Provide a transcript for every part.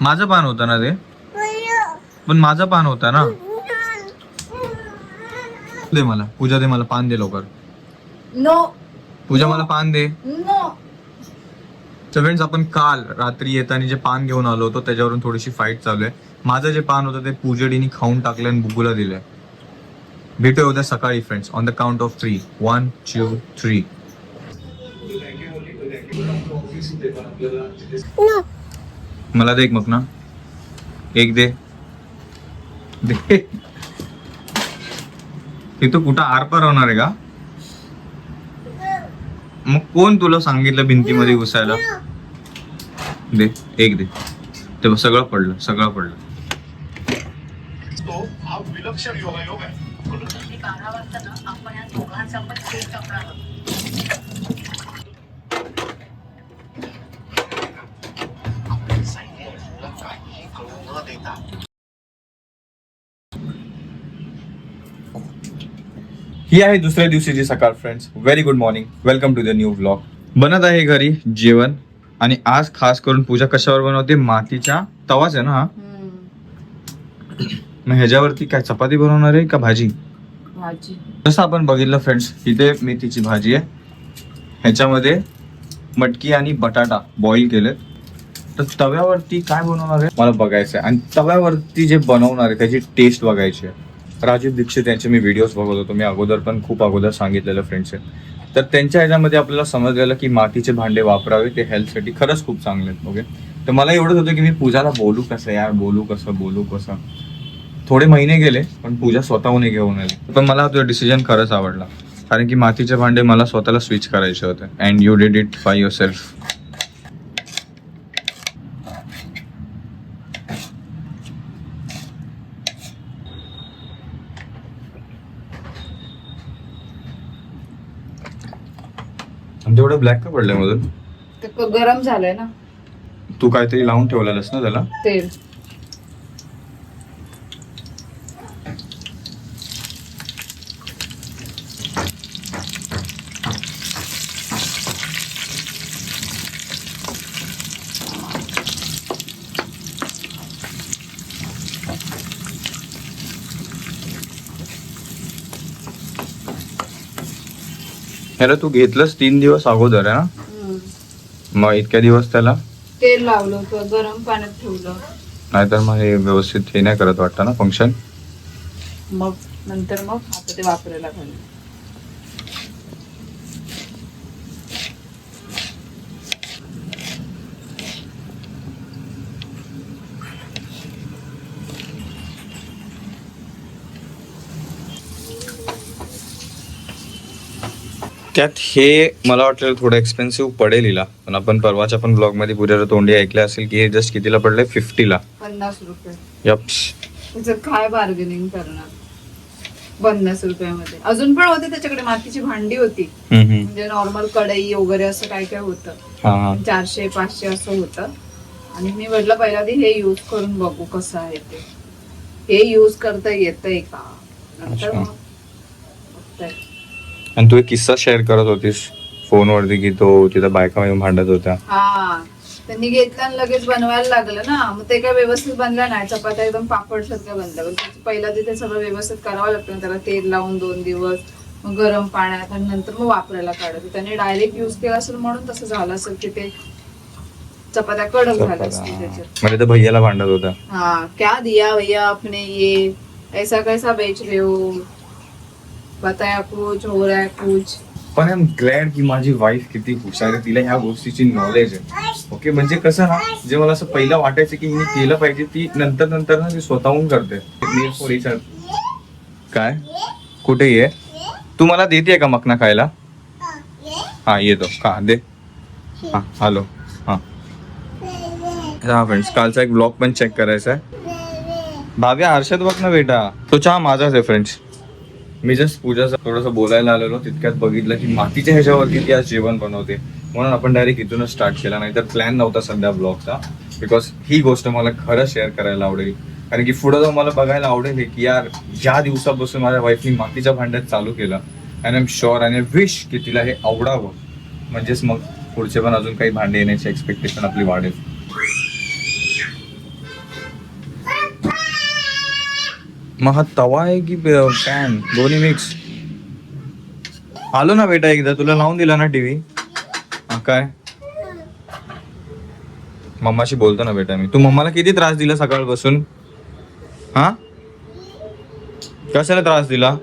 माझं पान होतं ना ते? पण माझं पान होतं ना? दे मला. पूजा दे मला पान दे लवकर. नो पूजा मला पान दे. नो तर फ्रेंड्स आपण काल रात्री येताना जे पान घेऊन आलो होतो त्याच्यावरून थोडीशी फाईट चालू आहे. माझं जे पान होतं ते पूजडीने खाऊन टाकलं आणि बुगूला दिलंय. भेटूया उद्या सकाळी friends on the count of three one two three मला दे एक मग ना. एक दे. दे. ते तू कुठं आरपार होणार आहे का? मग कोण तुला सांगितलं भिंतीमध्ये घुसायला? दे एक दे. ते सगळं पडलं सगळं पडलं. तो हा विलक्षण योगायोग आहे. देता ही आहे दुसऱ्या दिवशीची सकाळ friends very good morning welcome to the new blog बनत आहे घरी जेवण. आणि आज खास करून पूजा कशावर बनवते? मातीच्या तवाच आहे ना हा? मग ह्याच्यावरती काय चपाती बनवणार आहे का भाजी? भाजी. जसं आपण बघितलं फ्रेंड्स इथे मेथीची भाजी आहे. ह्याच्यामध्ये मटकी आणि बटाटा बॉईल केलेत. तर तव्यावरती काय बनवणार आहे? मला बघायचं आहे आणि तव्यावरती जे बनवणार आहे त्याची टेस्ट बघायची आहे. राजीव दीक्षित यांचे मी व्हिडिओज बघत होतो. मी अगोदर पण खूप अगोदर सांगितलेलं फ्रेंड्स तर त्यांच्या ह्याच्यामध्ये आपल्याला समजलेलं की मातीचे भांडे वापरावे ते हेल्थसाठी खरंच खूप चांगले आहेत ओके तर मला एवढंच होतं की मी पूजाला बोलू कसं यार? बोलू कसं? बोलू कसं? थोडे महिने गेले पण पूजा स्वतःहून घेऊन आली. पण मला तुझा डिसिजन खरंच आवडला. कारण की मातीचे भांडे मला स्वतःला स्विच करायचे होते. And you did it by yourself तेवढं ब्लॅक का पडलंय मधून? ते क- गरम झालंय ना. तू काहीतरी लावून ठेवलेलंस ना त्याला? तेल. ह्याला तू घेतलंस तीन दिवस अगोदर आहे ना. मग इतक्या दिवस त्याला? तेल लावलं होतं गरम पाण्यात ठेवलं. नाहीतर मग हे व्यवस्थित हे नाही करत वाटतं ना फंक्शन मग नंतर मग आता ते वापरायला घाललं त्यात हे मला वाटलं थोडं एक्सपेन्सिव्ह पडेल हिला. पण आपण परवाच्या पण ब्लॉगमध्ये पुढे तोंडी ऐकले असेल की हे जस्ट कितीला पडले फिफ्टीला पन्नास रुपये. यप्स. त्याचं काय बार्गेनिंग करणार? पन्नास रुपयामध्ये. अजून पण होते त्याच्याकडे मातीची भांडी होती. म्हणजे नॉर्मल कढई वगैरे असं काय काय होतं. चारशे पाचशे असं होतं. आणि मी म्हटलं पहिला आधी हे यूज करून बघू कसं आहे ते. हे यूज करता येतंय का? नंतर. मग. आणि तू एक किस्सा शेअर करत होतीस. फोनवरती की तो तिथं बायका येऊन भांडत होत्या. हा. त्यांनी घेतलं आणि लगेच बनवायला लागलं ना. मग ते काय व्यवस्थित बनलं नाही. चपात्या एकदम पापड पण त्याचं पहिला तिथे सगळं व्यवस्थित करावं लागतं. त्याला तेल लावून दोन दिवस मग गरम पाण्यात आणि नंतर मग वापरायला काढत त्याने डायरेक्ट युज केला असेल म्हणून तसं झालं असेल की ते चपात्या कडक झाल्या असतील त्याच्यात. म्हणजे भैयाला भांडत होत्या. हाँ. क्या दिया भैया आपने ये? ऐसा कैसा बेच रहे हो? बताया कुछ हो रहा है कुछ। पण आय एम ग्लॅड की माझी वाईफ किती हुशार आहे तिला ह्या गोष्टीची नॉलेज आहे. ओके म्हणजे कसं ना जे मला असं पहिलं वाटायचं की हिने केलं पाहिजे ती नंतर नंतर ना ती स्वतःहून करते. मी for काय? कुठे ये? तू मला देते का मकना खायला? हा येतो. का दे. हा हॅलो हा. हा फ्रेंड्स कालचा एक ब्लॉग पण चेक करायचा आहे. भाव्या हर्षद बघ ना बेटा. तो चहा माझाच आहे फ्रेंड्स मी जस्ट पूजा थोडंसं बोलायला आलेलो तितक्यात बघितलं की मातीच्या ह्याच्यावरती ती आज जेवण बनवते. म्हणून आपण डायरेक्ट इथूनच स्टार्ट केला नाही तर प्लॅन नव्हता सध्या ब्लॉगचा बिकॉज ही गोष्ट मला खरं शेअर करायला आवडेल. कारण की पुढे जाऊन मला बघायला आवडेल हे की यार या दिवसापासून माझ्या वाईफनी मातीच्या भांड्यात चालू केलं and am sure and wish की तिला हे आवडावं. म्हणजेच मग पुढचे पण अजून काही भांडे येण्याची एक्सपेक्टेशन आपली वाढेल. मग हा तवा आहे की पॅन? दोन्ही मिक्स आलो ना बेटा एकदा तुला लावून दिला ना टीव्ही काय? मम्माशी बोलतो ना बेटा मी. तू मम्माला किती त्रास दिला सकाळपासून? हा? कशाला त्रास दिला?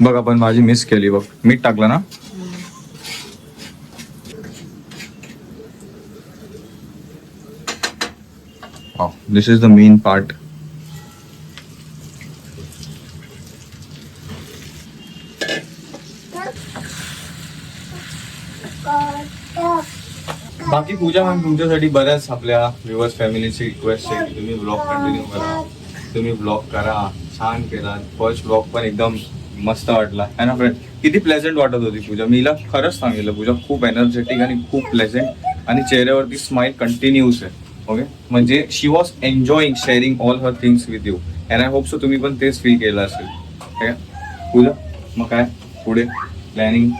बघ आपण माझी मिस केली बघ. मीठ टाकलं ना? This is the main part बाकी पूजा मॅम तुमच्यासाठी बऱ्याच आपल्या व्ह्युअर्स फॅमिलीची रिक्वेस्ट आहे की तुम्ही ब्लॉग कंटिन्यू करा. तुम्ही ब्लॉग करा छान केला. फर्स्ट ब्लॉग पण एकदम मस्त वाटला. है ना फ्रेंड किती प्लेझेंट वाटत होती पूजा. मी हिला खरंच सांगितलं पूजा खूप एनर्जेटिक आणि खूप प्लेझेंट आणि चेहऱ्यावरती स्माईल कंटिन्यूस आहे. ओके म्हणजे she was enjoying sharing all her things with you and I hope so तुम्ही पण तेच फील केलं असेल. ठीक आहे पूजा मग काय? पुढे प्लॅनिंग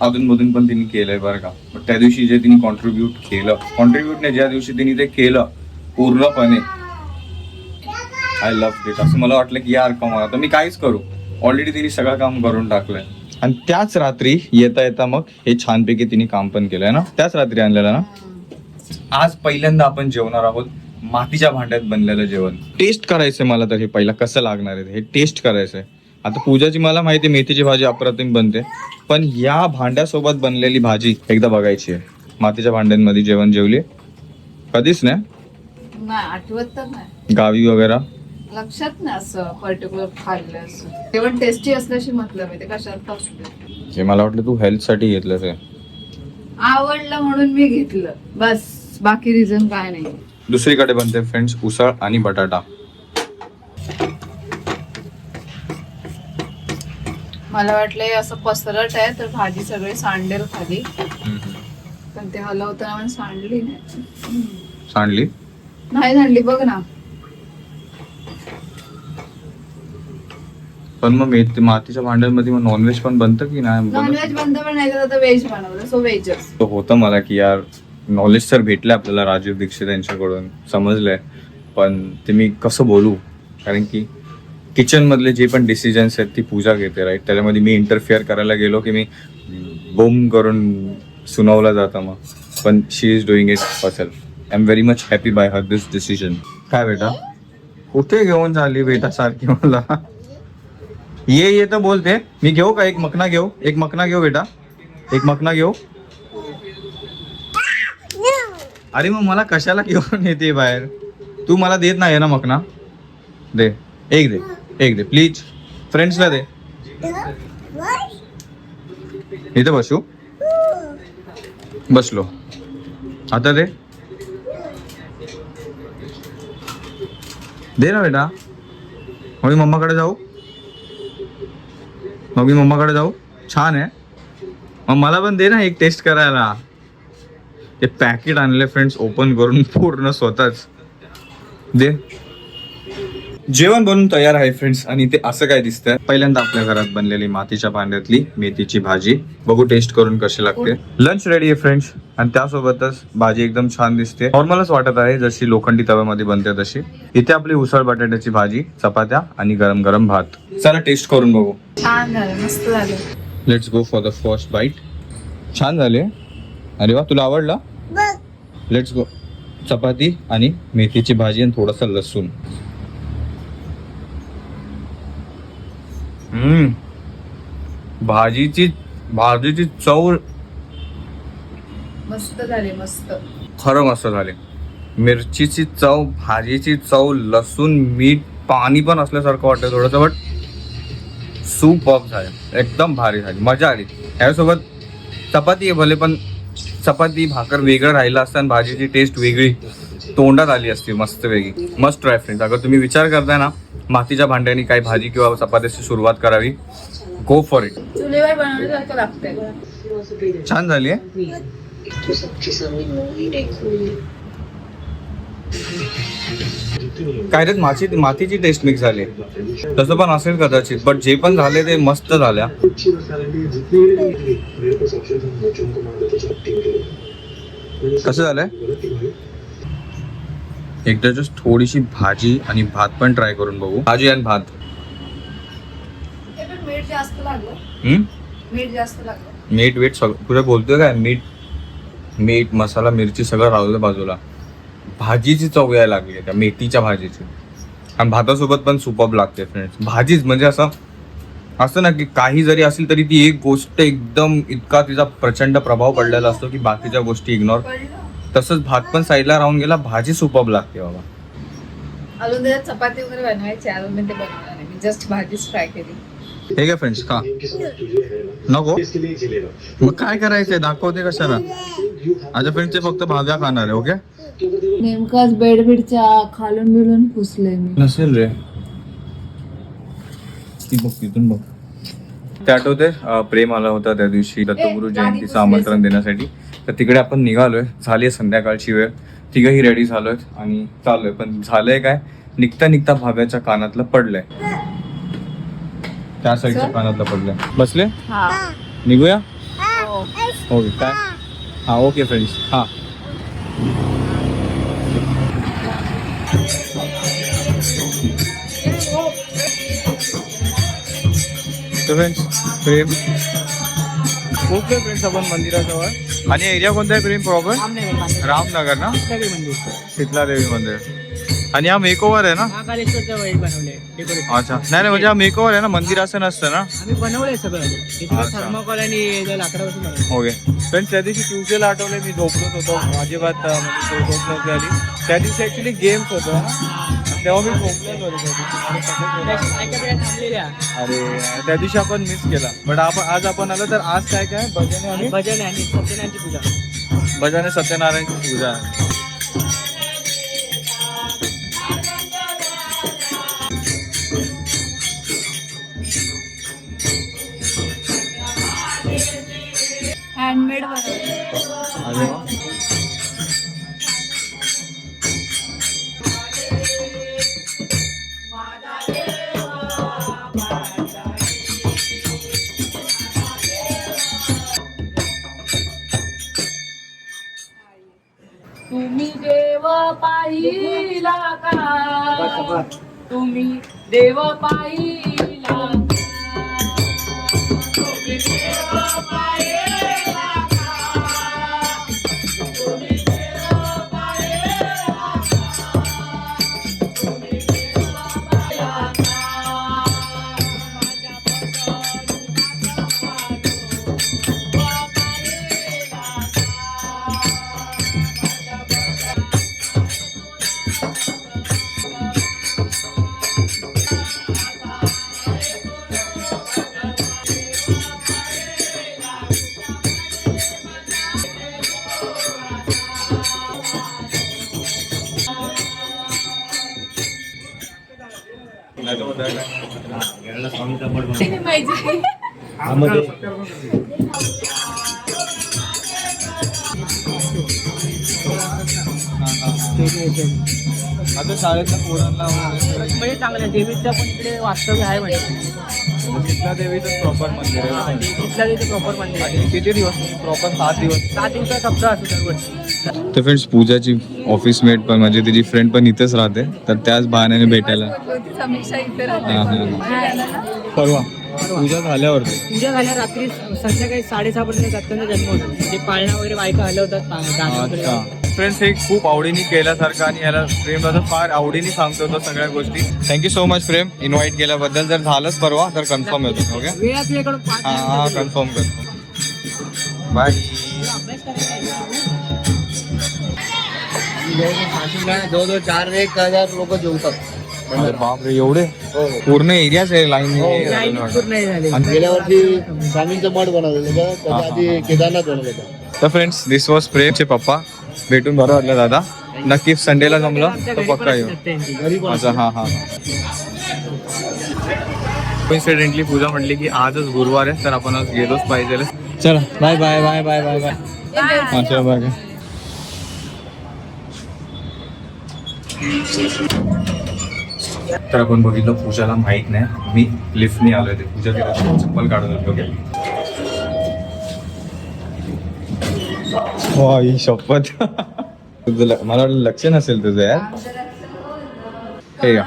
अधूनमधून पण तिने केलंय बरं का. पण त्या दिवशी जे तिने कॉन्ट्रीब्युट केलं कॉन्ट्रीब्युट नाही ज्या दिवशी तिने ते केलं पूर्णपणे आय लव्ह इट असं मला वाटलं की यार कमा आता मी काहीच करू. ऑलरेडी तिने सगळं काम करून टाकलंय. आणि त्याच रात्री येता येता मग हे छानपैकी तिने काम पण केलंय ना? त्याच रात्री आणलेलं ना? आज पहिल्यांदा आपण जेवणार आहोत मातीच्या भांड्यात बनलेलं जेवण. टेस्ट करायचंय मला तर हे पहिला. कसं लागणार आहे? हे टेस्ट करायचंय. आता पूजाची मला माहिती आहे मेथीची भाजी अप्रतिम बनते. पण या भांड्यासोबत बनलेली भाजी एकदा बघायची आहे. मातीच्या भांड्यांमध्ये जेवण जेवली कधीच नाही? आठवत तर नाही. गावी वगैरे? लक्षात नाही असं पर्टिक्युलर खाल्लं असं. जेवण टेस्टी असल्याशी मतलब आहे ते कशात असू. हे मला वाटलं तू हेल्थसाठी घेतलं ते आवडलं म्हणून मी घेतलं. बस बाकी रिझन काय नाही. दुसरीकडे बनते फ्रेंड्स उसळ आणि बटाटा. मला वाटलं हे असं पसरट आहे तर भाजी सगळी सांडेल खाली. पण ते हलवताना पण सांडली नाही. सांडली? नाही सांडली बघ ना. पण मग मेथी मातीच्या भांड्यांमध्ये मग नॉनव्हेज पण बनतं की नाही? नॉनव्हेज पण नाही तर आता व्हेज बनवलं सो व्हेजच तो होतं मला की यार नॉलेज तर भेटलं आपल्याला राजीव दीक्षित यांच्याकडून समजलंय. पण ते मी कसं बोलू? कारण की किचन मधले जे पण डिसिजन्स आहेत ती पूजा घेते राईट त्याच्यामध्ये मी इंटरफिअर करायला गेलो की मी बोम करून सुनावलं जातं मग. पण शी इज डुईंग इट असेल I am very much happy by her this decision काय बेटा? कुठे घेऊन झाली बेटा सारखी मला. ये ये तर बोलते मी घेऊ का? एक मकना घेऊ. एक मकना घेऊ बेटा. एक मकना घेऊ. अरे मग मला कशाला घेऊन येते बाहेर? तू मला देत नाही ना मकना? दे. एक दे. एक दे प्लीज फ्रेंड्सला दे. इथं बसू? बसलो. आता दे. दे ना बेटा. मग मी मम्माकडे जाऊ. मग मी मम्माकडे जाऊ. छान आहे. मग मला पण दे ना एक टेस्ट करायला. ते पॅकेट आणले फ्रेंड्स ओपन करून पूर्ण स्वतःच. दे. जेवण बनून तयार आहे फ्रेंड्स आणि ते असं काय दिसतंय? पहिल्यांदा आपल्या घरात बनलेली मातीच्या भांड्यातली मेथीची भाजी. बघू टेस्ट करून कशी लागते. लंच रेडी आहे फ्रेंड्स आणि त्यासोबतच भाजी एकदम छान दिसते. नॉर्मलच वाटत आहे जशी लोखंडी तव्यामध्ये बनते तशी. इथे आपली उसळ बटाट्याची भाजी चपात्या आणि गरम गरम भात. चला टेस्ट करून बघू. छान झालं मस्त झालं. Let's go for the first bite छान झाले. अरे वा तुला आवडला? लेट्स गो चपाती आणि मेथीची भाजी आणि थोडासा लसूण. हम्म. भाजीची भाजीची चव मस्त झाले मस्त. खरं मस्त झाले. मिरचीची चव भाजीची चव लसूण मीठ पाणी पण असल्यासारखं वाटतं थोडंसं बट सूप ऑफ झाले. एकदम भारी झाली. मजा आली. यासोबत चपाती आहे भले पण चपाती भाकर वेगळं राहिलं असतं आणि भाजीची टेस्ट वेगळी. तोंडात आली असती मस्त वेगळी. मस्त ट्राय फ्रेंड्स अगर तुम्ही विचार करताय ना मातीच्या भांड्यानी काही भाजी किंवा चपात्याची सुरुवात करावी. गो फॉर इट चुलीवर बनवण्यासारखं लागतंय. छान झाली. काय रे माती मातीची टेस्ट मिक्स झाली तसं पण असेल कदाचित बट जे पण झाले ते मस्त झाल्या. कसं झालंय? एकदा जस्ट थोडीशी भाजी आणि भात पण ट्राय करून बघू. भाजी आणि भात. मीठ वीट सगळं. तुझं बोलतोय काय? मीठ मीठ मसाला मिरची सगळं राहिलं बाजूला. भाजीची चव यायला लागली त्या मेथीच्या भाजीची. आणि भातासोबत पण सुपअप लागते फ्रेंड्स भाजीच म्हणजे असं असं ना की काही जरी असेल तरी ती एक गोष्ट एकदम इतका तिचा प्रचंड प्रभाव पडलेला असतो की बाकीच्या गोष्टी इग्नोर तसंच भात पण साईडला राहून गेला भाजी सुपअप लागते बाबा. अजून त्याच्यात चपाती वगैरे बनवायची अजून मी ते बनवणार नाही मी जस्ट भाजीच फ्राय केली. हे काय फ्रेंड्स का नको. मग काय करायचंय? दाखवते कशाला. माझ्या फ्रेंडचे फक्त भाज्या खाणार आहे ओके नेमकाच बेड बीडच्या खालून बिलून पुसले मी. नसेल रे. ती बघ तिथून बघ. ते आठवते अं, प्रेम आला होता त्या दिवशी दत्तगुरु जयंतीचं आमंत्रण देण्यासाठी. तर तिकडे आपण निघालोय. झाली आहे संध्याकाळची वेळ. तिघही रेडी झालोय आणि चाललोय. पण झालंय काय? निघता निघता भाव्याच्या कानातलं पडलंय. त्या साईडच्या? कानातलं पडलंय. बसले? निघूया. ओके काय? हा ओके फ्रेंड्स हा. फ्रेंड्स प्रेम खूप फ्रेंड्स आपण मंदिराजवळ. आणि एरिया कोणता आहे प्रेम प्रॉपर रामनगर. ना? शीतला देवी मंदिर. आणि हा मेकओव्हर आहे ना? अच्छा. नाही नाही म्हणजे हा मेकओव्हर आहे ना? मंदिर असं नसतं ना? बनवलंय सगळं. आणि ओके पण त्या दिवशी ट्युजडेला आठवले मी झोपलोच होतो. अजिबात म्हणजे आली. त्या दिवशी ऍक्च्युली गेम्स होतो ना तेव्हा मी त्या दिवशी थांबलेल्या अरे त्या दिवशी आपण मिस केला. बट आपण आज आपण आलो तर आज काय काय? भजन आणि भजन आहे आणि सत्यनारायणची पूजा. भजन सत्यनारायणची पूजा. आहे पाहिला का तुम्ही देव पाहिला. आता शाळेतल्या पोरांना म्हणजे चांगलं आहे. देवीचं पण इकडे वास्तव्य आहे म्हणजे देवीचं प्रॉपर मंदिर आहे तिथे प्रॉपर मंदिर आहे. आणि किती दिवस? प्रॉपर सात दिवस. सात दिवसाचा सप्ताह असतो दरवर्षी. तर फ्रेंड्स पूजाची ऑफिस मेट पण म्हणजे तिची फ्रेंड पण इथेच राहते. तर त्याच बहाण्याने भेटायला. समीक्षा इथे. राहते परवा. पूजा झाल्यावरती. पूजा झाल्या रात्री संध्याकाळी साडेसहा पर्यंत दत्तांचा जन्म होतो. म्हणजे पाळणा वगैरे बायका हलवतात फ्रेंड्स हे खूप आवडीने केल्यासारखं आणि याला प्रेम दादा फार आवडीने सांगतो तो सगळ्या गोष्टी. Thank you so much Prem invite केल्याबद्दल जर झालंच परवा तर कन्फर्म येतो ओके हा हा. कन्फर्म करतो. बाय चार एक हजार लोक जेवतात अरे बापरे एवढे? पूर्ण एरियाच आहे लाईन पूर्ण नाही झाली. गेल्या वर्षी स्वामींचं मठ बनवलेलं होतं त्याच्या हा, हा, आधी केदारनाथ बनवलं होतं. तर फ्रेंड्स दिस वॉज प्रेमचे पप्पा भेटून बरं वाटलं दादा. नक्की संडेला जमलं तर पक्का येऊ. अच्छा हा हा इन्सिडेंटली पूजा म्हटली की आजच गुरुवार आहे तर आपण आज गेलोच पाहिजे. चला bye bye bye bye bye bye अच्छा बाय तर आपण बघितलं पूजाला माहीत नाही. मी लिफ्टने आलोय ते. पूजा तिला चप्पल काढून आलो आई शपथ. तुझं मला वाटलं लक्ष नसेल तुझं यार. हे का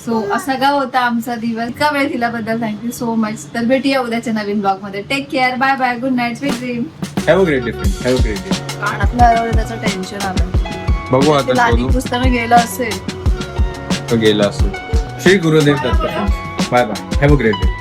सो असा का होता आमचा दिवस. इतका वेळ दिल्याबद्दल थँक्यू सो मच तर भेटूया उद्याच्या नवीन ब्लॉगमध्ये take care bye bye good night sweet dream have a great day have a great day हरवलं त्याचं टेन्शन आलं. बघू आता पुस्तकं गेलं असेल. तो गेला असतो Shri Gurudev Datta. Bye bye have a great day